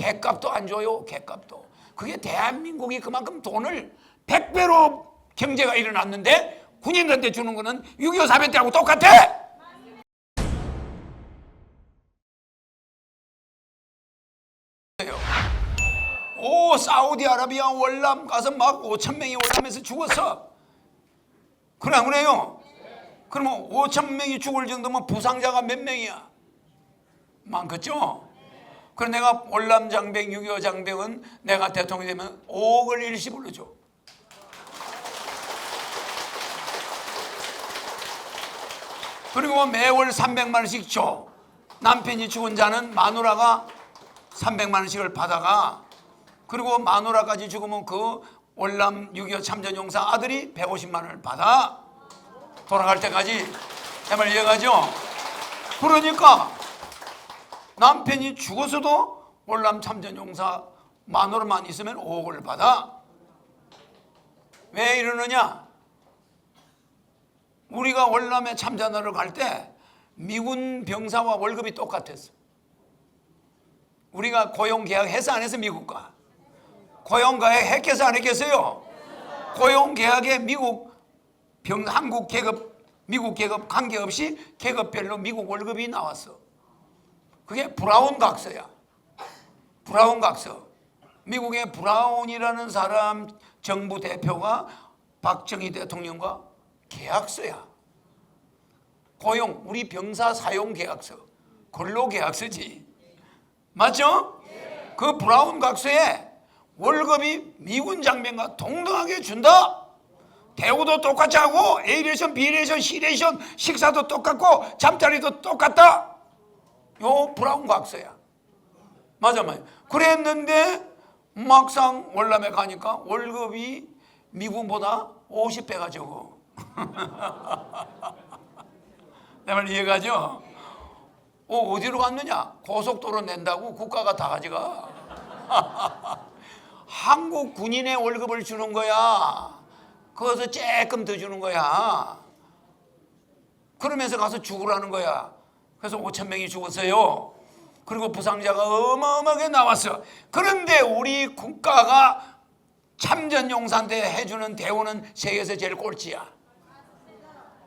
개값도 안 줘요. 개값도. 그게 대한민국이 그만큼 돈을 100배로 경제가 일어났는데 군인들한테 주는 거는 6.25 사변 때하고 똑같아. 오 사우디아라비아 월남 가서 막 5천 명이 월남에서 죽었어. 그래 안 그래요? 그러면 5천 명이 죽을 정도면 부상자가 몇 명이야? 많겠죠? 그래 내가 월남 장병, 6.25 장병은 내가 대통령이 되면 5억을 일시불로 줘. 그리고 매월 300만 원씩 줘. 남편이 죽은 자는 마누라가 300만 원씩을 받아가 그리고 마누라까지 죽으면 그 월남 6.25 참전용사 아들이 150만 원을 받아 돌아갈 때까지 해말 이해가죠? 그러니까 남편이 죽어서도 월남 참전 용사 마누라만 있으면 5억을 받아 왜 이러느냐? 우리가 월남에 참전하러 갈 때 미군 병사와 월급이 똑같았어. 우리가 고용 계약해서 안 해서 미국과 고용 계약 했겠어 안 했겠어요? 고용 계약에 미국 병 한국 계급 미국 계급 관계없이 계급별로 미국 월급이 나왔어. 그게 브라운 각서야. 브라운 각서. 미국의 브라운이라는 사람 정부 대표가 박정희 대통령과 계약서야. 고용 우리 병사 사용 계약서 근로 계약서지. 맞죠? 그 브라운 각서에 월급이 미군 장병과 동등하게 준다. 대우도 똑같이 하고 A레이션, B레이션, C레이션 식사도 똑같고 잠자리도 똑같다. 요 브라운 각서야. 맞아 맞아. 그랬는데 막상 월남에 가니까 월급이 미군보다 50배가 적어. 내 말 이해가죠? 어, 어디로 갔느냐? 고속도로 낸다고 국가가 다 가져가. 한국 군인의 월급을 주는 거야. 거기서 조금 더 주는 거야. 그러면서 가서 죽으라는 거야. 그래서 5천 명이 죽었어요. 그리고 부상자가 어마어마하게 나왔어. 그런데 우리 국가가 참전용사한테 해주는 대우는 세계에서 제일 꼴찌야.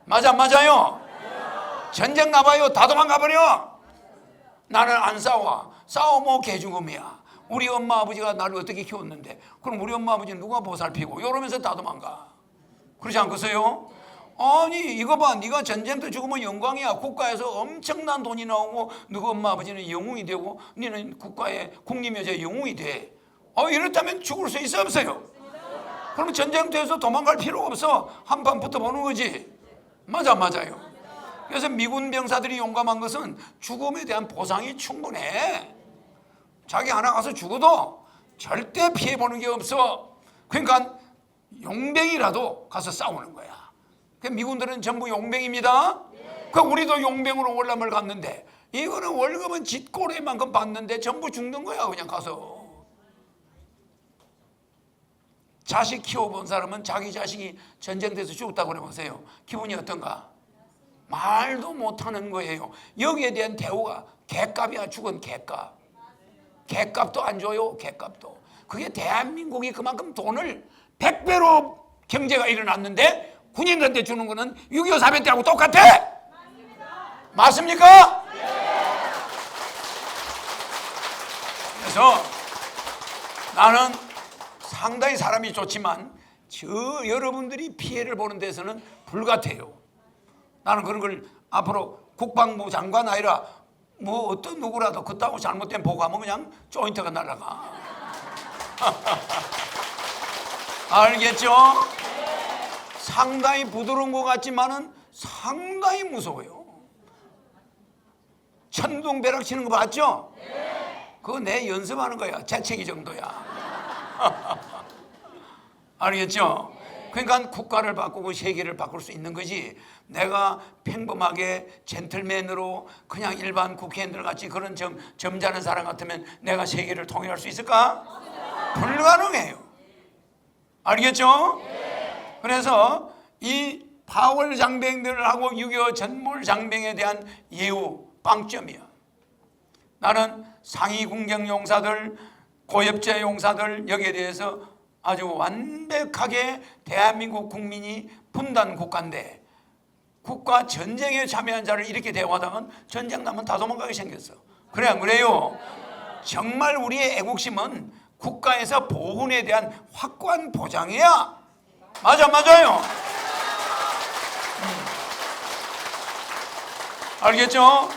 맞아, 맞아요. 전쟁 나봐요. 다 도망가 버려. 나는 안 싸워. 싸우면 개죽음이야. 우리 엄마 아버지가 나를 어떻게 키웠는데 그럼 우리 엄마 아버지는 누가 보살피고 이러면서 다 도망가. 그렇지 않겠어요? 아니 이거 봐. 네가 전쟁 때 죽으면 영광이야. 국가에서 엄청난 돈이 나오고 누구 엄마 아버지는 영웅이 되고 너는 국가의 국립여자 영웅이 돼. 어, 이렇다면 죽을 수 있어 없어요? 그러면 전쟁터에서 도망갈 필요가 없어. 한판 붙어보는 거지. 맞아 맞아요. 그래서 미군 병사들이 용감한 것은 죽음에 대한 보상이 충분해. 자기 하나 가서 죽어도 절대 피해보는 게 없어. 그러니까 용병이라도 가서 싸우는 거야 그 미군들은 전부 용병입니다. 그 우리도 용병으로 월남을 갔는데 이거는 월급은 짓꼬리만큼 받는데 전부 죽는 거야 그냥 가서. 자식 키워본 사람은 자기 자식이 전쟁돼서 죽었다고 그러보세요. 기분이 어떤가? 말도 못하는 거예요. 여기에 대한 대우가 개값이야 죽은 개값. 개값도 안 줘요 개값도. 그게 대한민국이 그만큼 돈을 100배로 경제가 일어났는데 군인들한테 주는 거는 6.25 사변 때하고 똑같아. 맞습니까? 그래서 나는 상당히 사람이 좋지만 저 여러분들이 피해를 보는 데서는 불같아요. 나는 그런 걸 앞으로 국방부 장관 아니라 뭐 어떤 누구라도 그따고 잘못된 보고하면 그냥 조인트가 날아가. 알겠죠? 상당히 부드러운 것 같지만은 상당히 무서워요. 천둥 벼락 치는 거 봤죠? 그거 내 연습하는 거야. 재채기 정도야. 알겠죠? 그러니까 국가를 바꾸고 세계를 바꿀 수 있는 거지. 내가 평범하게 젠틀맨으로 그냥 일반 국회의원들 같이 그런 점, 점잖은 사람 같으면 내가 세계를 통일할 수 있을까? 불가능해요. 알겠죠? 그래서 이 파월 장병들하고 6.25 전몰 장병에 대한 예우 빵점이야. 나는 상위 군경 용사들, 고엽제 용사들 여기에 대해서 아주 완벽하게 대한민국 국민이 분단 국가인데 국가 전쟁에 참여한 자를 이렇게 대우하다면 전쟁 나면 다 도망가게 생겼어. 그래 안 그래요? 정말 우리의 애국심은 국가에서 보훈에 대한 확고한 보장이야. 맞아 맞아요. 음. 알겠죠?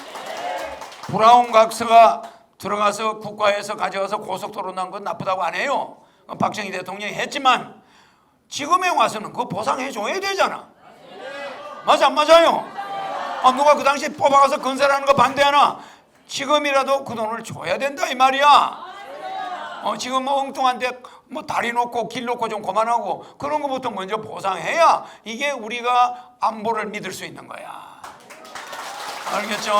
브라운 각서가 들어가서 국가에서 가져와서 고속도로 난 건 나쁘다고 안 해요. 박정희 대통령이 했지만 지금에 와서는 그거 보상해 줘야 되잖아. 맞아 안 맞아요? 아, 누가 그 당시 뽑아가서 건설하는 거 반대하나? 지금이라도 그 돈을 줘야 된다 이 말이야. 어, 지금 뭐 엉뚱한데 뭐 다리 놓고 길 놓고 좀 그만하고 그런 것부터 먼저 보상해야 이게 우리가 안보를 믿을 수 있는 거야. 알겠죠?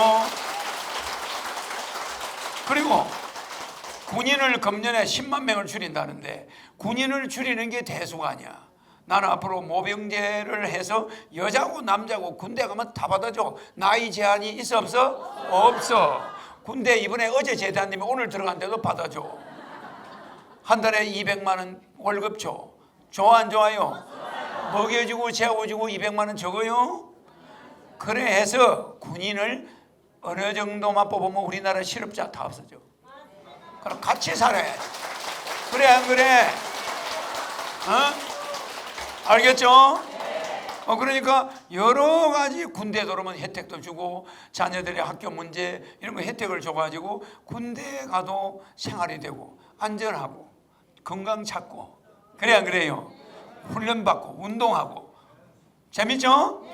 그리고 군인을 금년에 10만 명을 줄인다는데 군인을 줄이는 게 대수가 아니야. 나는 앞으로 모병제를 해서 여자고 남자고 군대 가면 다 받아줘. 나이 제한이 있어 없어? 없어. 군대 이번에 어제 제대한 님이 오늘 들어간데도 받아줘. 한 달에 200만 원 월급 줘. 좋아 안 좋아요? 먹여주고 재워주고 200만 원 적어요? 그래 해서 군인을 어느 정도만 뽑으면 우리나라 실업자 다 없어져. 그럼 같이 살아야지. 그래 안 그래? 어? 알겠죠? 어 그러니까 여러 가지 군대 들어오면 혜택도 주고 자녀들의 학교 문제 이런 거 혜택을 줘가지고 군대 가도 생활이 되고 안전하고 건강 찾고 그래 안 그래요? 훈련 받고 운동하고 재밌죠?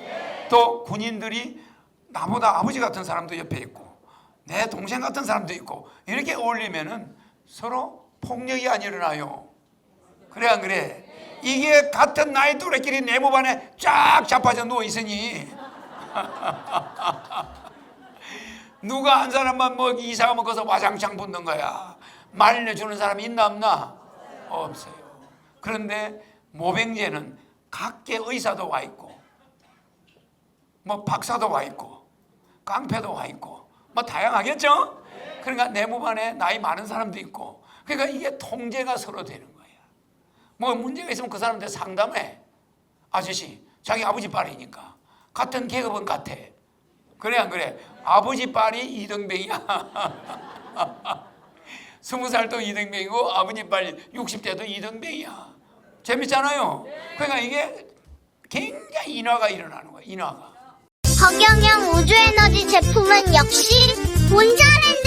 또 군인들이 나보다 아버지 같은 사람도 옆에 있고 내 동생 같은 사람도 있고 이렇게 어울리면은 서로 폭력이 안 일어나요. 그래 안 그래? 이게 같은 나이 또래끼리 내무반에 쫙 자빠져 누워 있으니 누가 한 사람만 뭐 이사가 먹어서 와장창 붙는 거야. 말려주는 사람이 있나 없나? 없어요. 그런데 모병제는 각계 의사도 와 있고 뭐 박사도 와 있고 깡패도 와 있고 뭐 다양하겠죠? 그러니까 내무반에 나이 많은 사람도 있고 그러니까 이게 통제가 서로 되는 거야. 뭐 문제가 있으면 그 사람한테 상담해. 아저씨 자기 아버지 딸이니까 같은 계급은 같아. 그래 안 그래? 아버지 딸이 이등병이야. 스무 살도 이등병이고 아버지 딸 60대도 이등병이야. 재밌잖아요. 그러니까 이게 굉장히 인화가 일어나는 거야. 인화가. 허경영 우주에너지 제품은 역시 본자랜